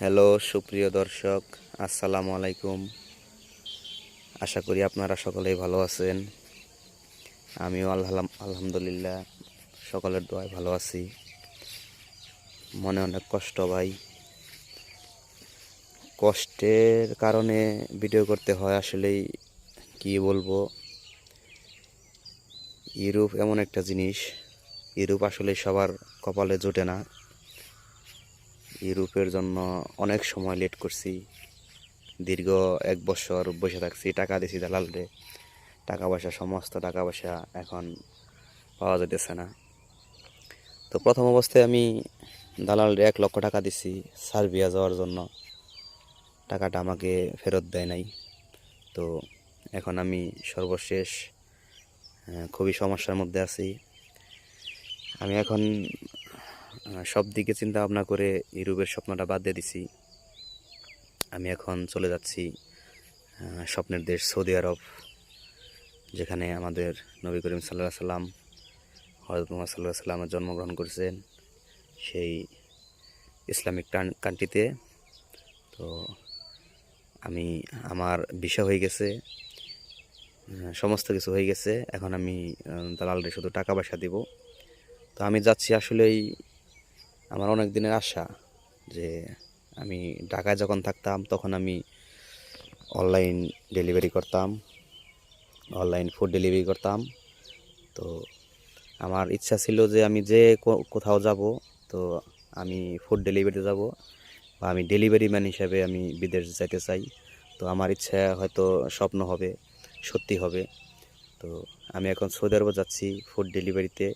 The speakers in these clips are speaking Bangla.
হ্যালো, সুপ্রিয় দর্শক, আসসালামু আলাইকুম। আশা করি আপনারা সকলেই ভালো আছেন। আমিও আল্লাহ আলহামদুলিল্লাহ, সকলের দোয়ায় ভালো আছি। মনে অনেক কষ্ট ভাই। কষ্টের কারণে ভিডিও করতে হয় আসলেই, কি বলব? ইউরোপ এমন একটা জিনিস। ইউরোপ আসলে সবার কপালে জোটে না। ইউরোপের জন্য অনেক সময় লেট করছি। দীর্ঘ এক বছর বসে থাকছি, টাকা দিছি দালালরে। টাকা পয়সা, সমস্ত টাকা পয়সা এখন পাওয়া যেতেছে না। তো প্রথম অবস্থায় আমি দালালরে এক লক্ষ টাকা দিছি সার্বিয়া যাওয়ার জন্য। টাকাটা আমাকে ফেরত দেয় নাই। তো এখন আমি সর্বশেষ খুবই সমস্যার মধ্যে আছি। আমি এখন সব দিকে চিন্তা ভাবনা করে ইউরোপের স্বপ্নটা বাদ দিয়ে দিছি। আমি এখন চলে যাচ্ছি স্বপ্নের দেশ সৌদি আরব, যেখানে আমাদের নবী করিম সাল্লাহ সাল্লাম হজরত মোহাম্মদ সাল্লাহ সাল্লামের জন্মগ্রহণ করেছেন সেই ইসলামিক কান্ট্রিতে। তো আমি, আমার বিষয় হয়ে গেছে সমস্ত কিছু হয়ে গেছে। এখন আমি দালালরে শুধু টাকা পয়সা দিব। তো আমি যাচ্ছি আসলেই আমার অনেক দিনের আশা যে আমি ঢাকায় যখন থাকতাম, তখন আমি অনলাইন ডেলিভারি করতাম, অনলাইন ফুড ডেলিভারি করতাম। তো আমার ইচ্ছা ছিল যে আমি যে কোথাও যাব, তো আমি ফুড ডেলিভারিতে যাব বা আমি ডেলিভারি ম্যান হিসাবে আমি বিদেশ যেতে চাই। তো আমার ইচ্ছা হয়তো স্বপ্ন হবে, সত্যি হবে। তো আমি এখন সৌদি আরব যাচ্ছি ফুড ডেলিভারিতে।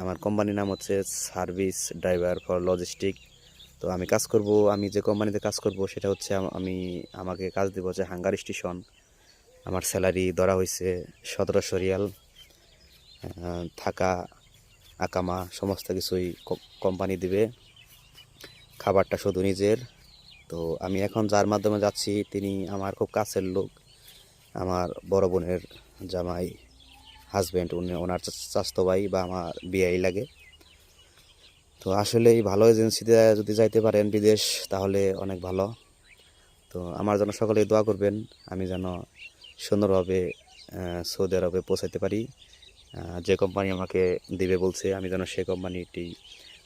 আমার কোম্পানির নাম হচ্ছে সার্ভিস ড্রাইভার ফর লজিস্টিক তো আমি কাজ করব, আমি যে কোম্পানিতে কাজ করব, সেটা হচ্ছে আমি আমাকে কাজ দেবো হচ্ছে হাঙ্গার স্টেশন আমার স্যালারি ধরা হয়েছে সতেরোশো রিয়াল। থাকা, আকামা, সমস্ত কিছুই কোম্পানি দিবে। খাবারটা শুধু নিজের। তো আমি এখন যার মাধ্যমে যাচ্ছি, তিনি আমার খুব কাছের লোক। আমার বড় বোনের জামাই। হাজব্যান্ড উনি ওনার চা- ভাই বা আমার বিয়াই লাগে। তো আসলে এই ভালো এজেন্সিতে যদি যাইতে পারেন বিদেশ, তাহলে অনেক ভালো। তো আমার জন্য সকলে দোয়া করবেন, আমি যেন সুন্দরভাবে সৌদি আরবে পৌঁছাতে পারি। যে কোম্পানি আমাকে দিবে বলছে, আমি যেন সেই কোম্পানিটি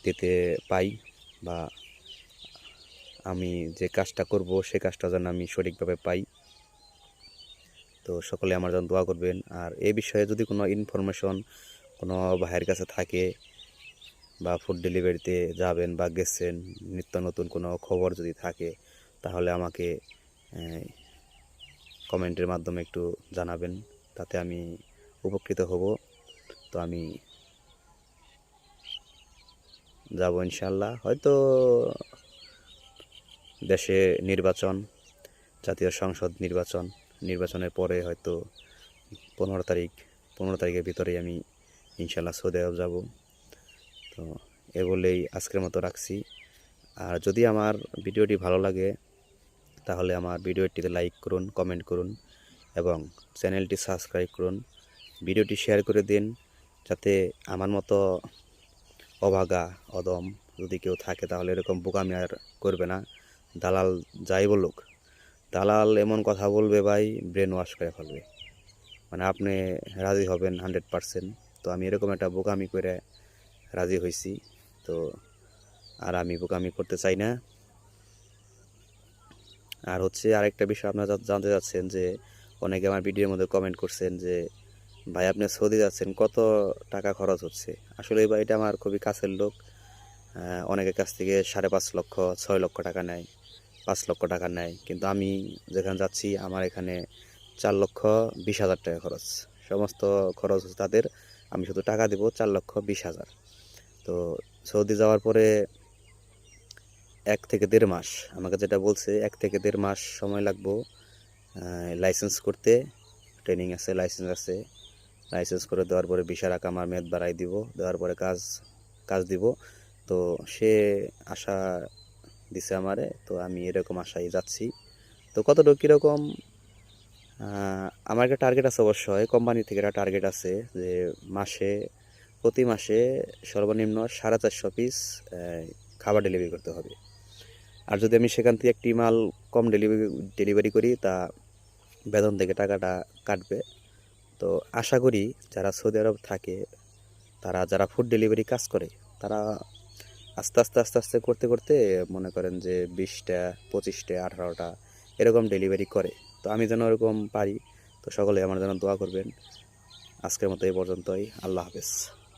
দিতে পাই বা আমি যে কাজটা করব, সে কাজটা যেন আমি সঠিকভাবে পাই। তো সকলে আমার জন্য দোয়া করবেন। আর এই বিষয়ে যদি কোনো ইনফরমেশন কোনো ভাইয়ের কাছে থাকে বা ফুড ডেলিভারিতে যাবেন বা গেছেন, নিত্য নতুন কোনো খবর যদি থাকে, তাহলে আমাকে কমেন্টের মাধ্যমে একটু জানাবেন। তাতে আমি উপকৃত হব। তো আমি যাব ইনশাল্লাহ হয়তো দেশে নির্বাচন, জাতীয় সংসদ নির্বাচন নির্বাচনের পরে হয়তো পনেরো তারিখ, পনেরো তারিখের ভিতরেই আমি ইনশাল্লাহ সৌদি আরব যাব। তো এ বলেই আজকের মতো রাখছি। আর যদি আমার ভিডিওটি ভালো লাগে, তাহলে আমার ভিডিওটিতে লাইক করুন, কমেন্ট করুন এবং চ্যানেলটি সাবস্ক্রাইব করুন। ভিডিওটি শেয়ার করে দিন যাতে আমার মতো অভাগা, অদম যদি কেউ থাকে তাহলে এরকম বোকামি আর করবে না। দালাল যাই বলুক দালাল এমন কথা বলবে ভাই ব্রেন ওয়াশ করে ফেলবে। মানে আপনি রাজি হবেন হান্ড্রেড পারসেন্ট তো আমি এরকম একটা বোকামি করে রাজি হয়েছি তো আর আমি বোকামি করতে চাই না। আর হচ্ছে আরেকটা বিষয় আপনারা জানতে চাচ্ছেন যে, অনেকে আমার ভিডিওর মধ্যে কমেন্ট করছেন যে, ভাই, আপনি সৌদি যাচ্ছেন, কত টাকা খরচ হচ্ছে? আসলে ভাই, এটা আমার খুবই কাছের লোক। অনেকের কাছ থেকে সাড়ে পাঁচ লক্ষ, ছয় লক্ষ টাকা নেয়। পাঁচ লক্ষ টাকা নেয়। কিন্তু আমি যেখানে যাচ্ছি, আমার এখানে চার লক্ষ বিশ হাজার টাকা খরচ। সমস্ত খরচ তাদের। আমি শুধু টাকা দেবো চার লক্ষ বিশ হাজার। তো সৌদি যাওয়ার পরে এক থেকে দেড় মাস, আমাকে যেটা বলছে, এক থেকে দেড় মাস সময় লাগবো লাইসেন্স করতে। ট্রেনিং আছে লাইসেন্স আছে। লাইসেন্স করে দেওয়ার পরে বিশা রাখা আমার মেয়াদ বাড়াই দিব। দেওয়ার পরে কাজ কাজ দিব। তো সে আশা দিছে আমারে, তো আমি এরকম আশায় যাচ্ছি। তো কতটুকু কীরকম আমার একটা টার্গেট আছে অবশ্যই কোম্পানি থেকে একটা টার্গেট আছে যে মাসে, প্রতি মাসে সর্বনিম্ন সাড়ে চারশো পিস খাবার ডেলিভারি করতে হবে। আর যদি আমি সেখান থেকে একটি মাল কম ডেলিভারি ডেলিভারি করি, তা বেতন থেকে টাকাটা কাটবে। তো আশা করি যারা সৌদি আরব থাকে, তারা যারা ফুড ডেলিভারি কাজ করে, তারা আস্তে আস্তে আস্তে আস্তে করতে করতে মনে করেন যে বিশটা, পঁচিশটা, আঠারোটা এরকম ডেলিভারি করে। তো আমি যেন ওরকম পারি, তো সকলে আমার যেন দোয়া করবেন। আজকের মতো এই পর্যন্তই। আল্লাহ হাফেজ।